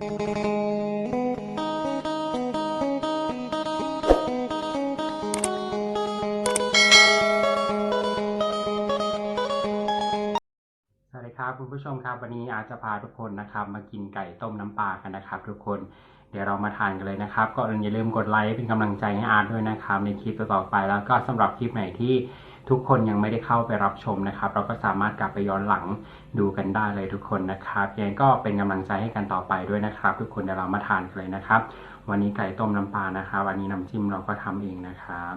สวัสดีครับคุณผู้ชมครับ วันนี้อาจจะพาทุกคนนะครับ มากินไก่ต้มน้ำปลากันนะครับ ทุกคนเดี๋ยวเรามาทานกันเลยนะครับก่อนอื่นอย่าลืมกดไลค์เป็นกำลังใจให้อาร์ตด้วยนะครับ ในคลิปต่อๆไปแล้วก็สำหรับคลิปไหนที่ ทุกคนยังไม่ได้เข้าไปรับชมนะครับ เราก็สามารถกลับไปย้อนหลังดูกันได้เลยทุกคนนะครับยังก็เป็นกำลังใจให้กันต่อไปด้วยนะครับ ทุกคนเดี๋ยวเรามาทานกันเลยนะครับ วันนี้ไก่ต้มน้ำปลานะครับวันนี้น้ำจิ้มเราก็ทำเองนะครับ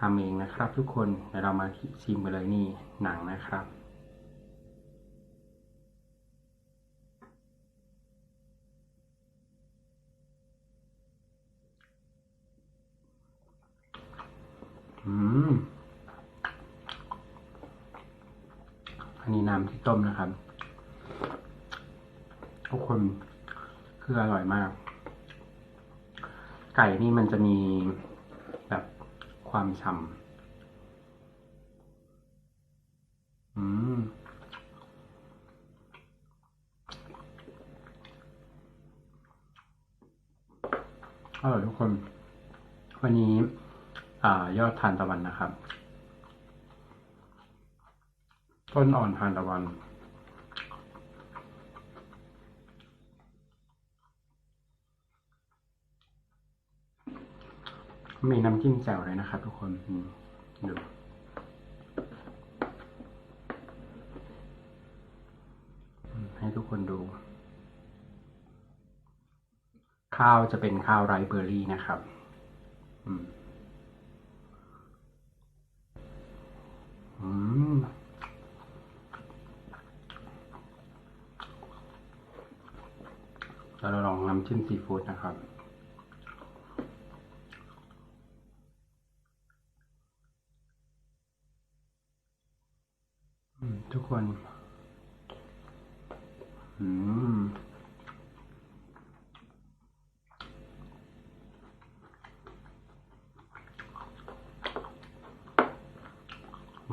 ทำเองนะครับ ทุกคนเดี๋ยวเรามาชิมกันเลยนี่หนังนะครับ อันนี้น้ำที่ต้มนะครับ ทุกคนคืออร่อยมาก ไก่นี่มันจะมีแบบความฉ่ำอืมอร่อยทุกคน วันนี้ อยอดทานตะวันนะครับ ต้นอ่อนทานตะวัน มีน้ำจิ้มแจ่วเลยนะครับทุกคนดูให้ทุกคนดู ข้าวจะเป็นข้าวไรเบอร์รี่นะครับ อืม อืม เราลองน้ำจิ้มซีฟู้ดนะครับ ทุกคน อืม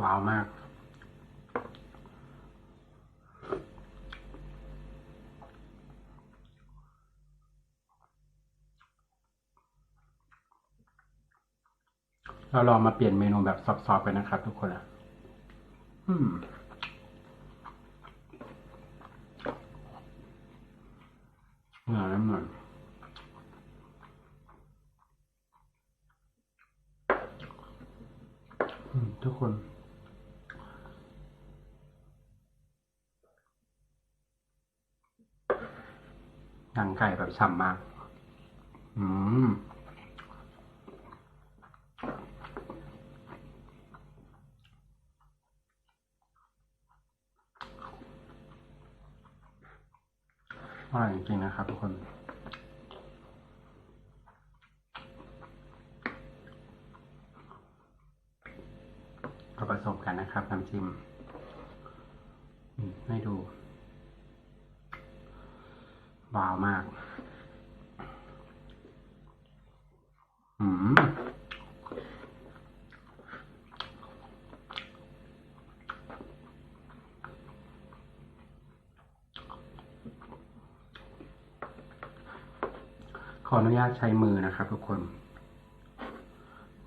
ว้าวมาก เราลองมาเปลี่ยนเมนูแบบซอฟๆกันนะครับ ทุกคนอะอืมหนาหน่อยทุกคนหนังไก่แบบฉ่ำมาก อืม อร่อยจ คนะครับทุกคนก็ผสมกันนะครับน้ำจิ้มอืมให้ดูวาวมาก อืม ขออนุญาตใช้มือนะครับทุกคน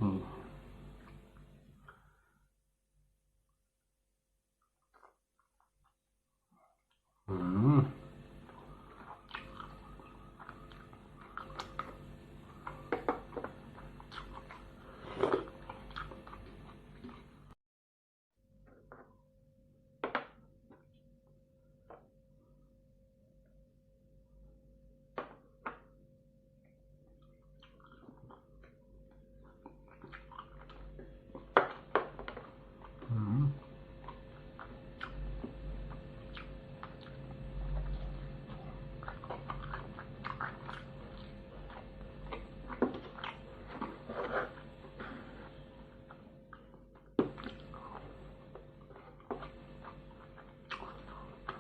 อืม อืม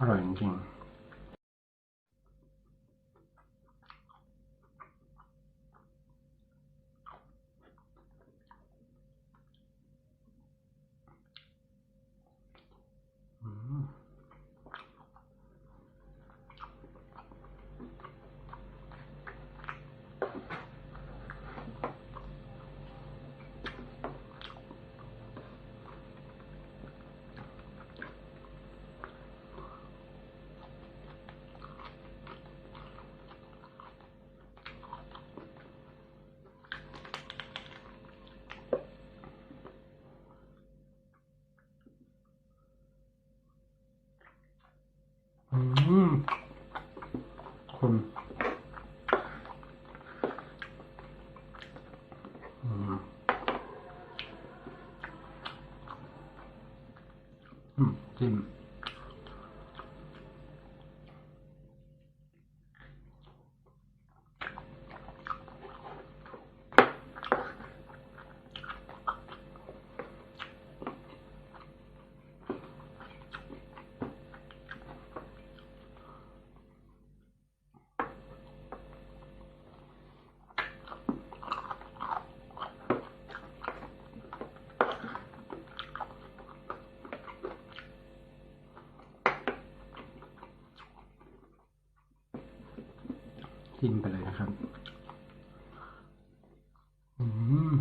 อร่ อืมคุณอืมอืมจิ้ม จิ้มไปเลยนะครับ อืม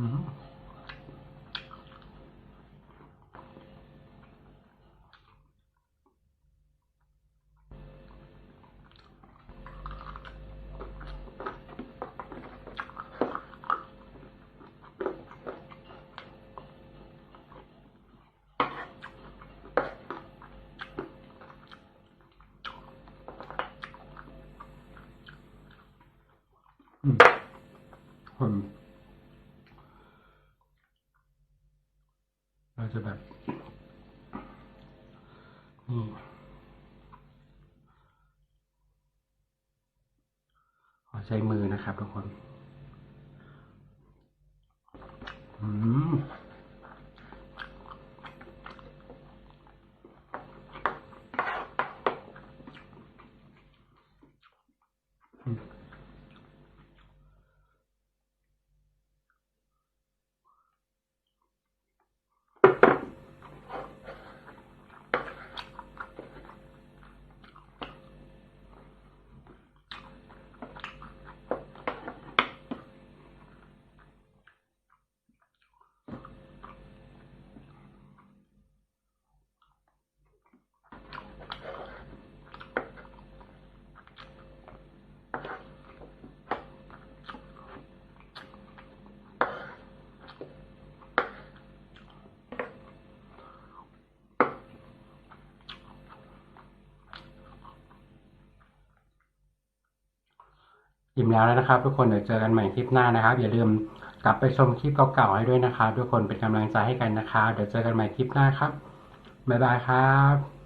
อืมอืมคนเรา จะแบบนี่ขอใช้มือนะครับทุกคน อืม อิ่มแล้วนะครับ ทุกคนเดี๋ยวเจอกันใหม่คลิปหน้านะครับ อย่าลืมกลับไปชมคลิปเก่าๆให้ด้วยนะครับทุกคนเป็นกำลังใจให้กันนะครับเดี๋ยวเจอกันใหม่คลิปหน้าครับบ๊ายบายครับ